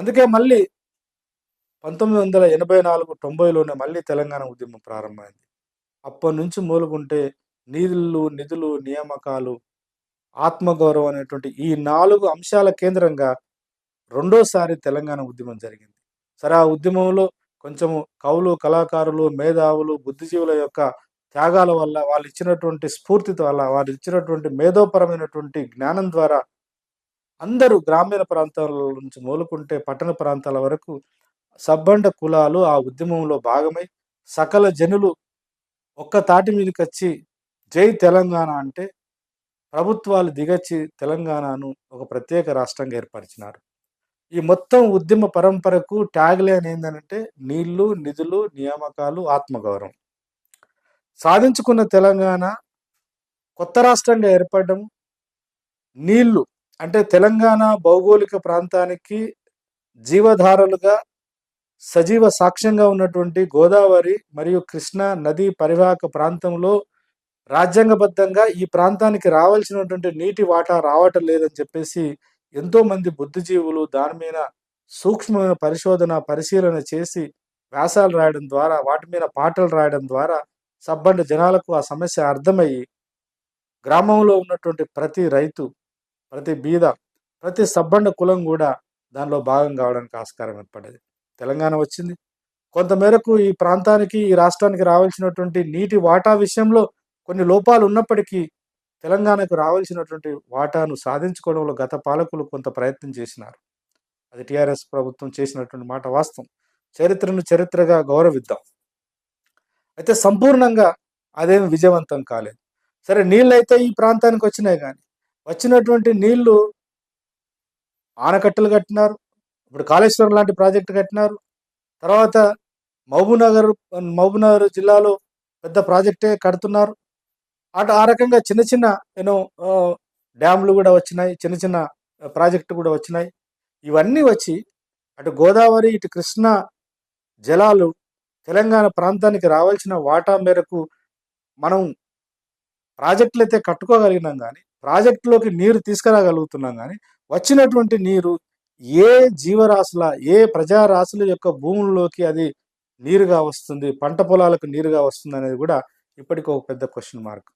అందుకే మళ్ళీ పంతొమ్మిది వందల ఎనభై నాలుగు తొంభైలోనే మళ్ళీ తెలంగాణ ఉద్యమం ప్రారంభమైంది. అప్పటి నుంచి మూలుగుంటే నీళ్ళు నిధులు నియామకాలు ఆత్మగౌరవం అనేటువంటి ఈ నాలుగు అంశాల కేంద్రంగా రెండోసారి తెలంగాణ ఉద్యమం జరిగింది. సరే ఆ ఉద్యమంలో కొంచెము కవులు కళాకారులు మేధావులు బుద్ధిజీవుల యొక్క త్యాగాల వల్ల వాళ్ళు ఇచ్చినటువంటి స్ఫూర్తి వల్ల వారు ఇచ్చినటువంటి మేధోపరమైనటువంటి జ్ఞానం ద్వారా అందరూ గ్రామీణ ప్రాంతాల నుంచి మూలుకుంటే పట్టణ ప్రాంతాల వరకు సబ్బండ కులాలు ఆ ఉద్యమంలో భాగమై సకల జనులు ఒక్క తాటి మీదకి వచ్చి జై తెలంగాణ అంటే ప్రభుత్వాలు దిగచ్చి తెలంగాణను ఒక ప్రత్యేక రాష్ట్రంగా ఏర్పరిచినారు. ఈ మొత్తం ఉద్యమ పరంపరకు ట్యాగ్ లైన్ ఏంటంటే నీళ్ళు నిధులు నియామకాలు ఆత్మగౌరవం. సాధించుకున్న తెలంగాణ కొత్త రాష్ట్రంగా ఏర్పడడం నీళ్ళు అంటే తెలంగాణ భౌగోళిక ప్రాంతానికి జీవధారలుగా సజీవ సాక్ష్యంగా ఉన్నటువంటి గోదావరి మరియు కృష్ణా నదీ పరివాహక ప్రాంతంలో రాజ్యాంగబద్ధంగా ఈ ప్రాంతానికి రావాల్సినటువంటి నీటి వాటా రావటం లేదని చెప్పేసి ఎంతో మంది బుద్ధిజీవులు దాని మీద సూక్ష్మమైన పరిశోధన పరిశీలన చేసి వ్యాసాలు రాయడం ద్వారా వాటి మీద పాటలు రాయడం ద్వారా సబ్బండి జనాలకు ఆ సమస్య అర్థమయ్యి గ్రామంలో ఉన్నటువంటి ప్రతి రైతు ప్రతి బీద ప్రతి సబ్బండ కులం కూడా దానిలో భాగం కావడానికి ఆస్కారం ఏర్పడేది తెలంగాణ వచ్చింది. కొంతమేరకు ఈ ప్రాంతానికి ఈ రాష్ట్రానికి రావాల్సినటువంటి నీటి వాటా విషయంలో కొన్ని లోపాలు ఉన్నప్పటికీ తెలంగాణకు రావాల్సినటువంటి వాటాను సాధించుకోవడంలో గత పాలకులు కొంత ప్రయత్నం చేసినారు. అది టీఆర్ఎస్ ప్రభుత్వం చేసినటువంటి మాట వాస్తవం. చరిత్రను చరిత్రగా గౌరవిద్దాం. అయితే సంపూర్ణంగా అదేమి విజయవంతం కాలేదు. సరే నీళ్ళు అయితే ఈ ప్రాంతానికి వచ్చినాయి కానీ వచ్చినటువంటి నీళ్ళు ఆనకట్టలు కట్టినారు. ఇప్పుడు కాళేశ్వరం లాంటి ప్రాజెక్టు కట్టినారు. తర్వాత మహబూబ్నగర్ మహబూబ్నగర్ జిల్లాలో పెద్ద ప్రాజెక్టే కడుతున్నారు. అటు ఆ రకంగా చిన్న చిన్న యూనో డ్యామ్లు కూడా వచ్చినాయి. చిన్న చిన్న ప్రాజెక్టు కూడా వచ్చినాయి. ఇవన్నీ వచ్చి అటు గోదావరి ఇటు కృష్ణా జలాలు తెలంగాణ ప్రాంతానికి రావాల్సిన వాటా మేరకు మనం ప్రాజెక్టులు అయితే కట్టుకోగలిగినాం కానీ ప్రాజెక్టులోకి నీరు తీసుకురాగలుగుతున్నాం కానీ వచ్చినటువంటి నీరు ఏ జీవరాశుల ఏ ప్రజారాశుల యొక్క భూముల్లోకి అది నీరుగా వస్తుంది పంట పొలాలకు నీరుగా వస్తుంది అనేది కూడా ఇప్పటికీ ఒక పెద్ద క్వశ్చన్ మార్క్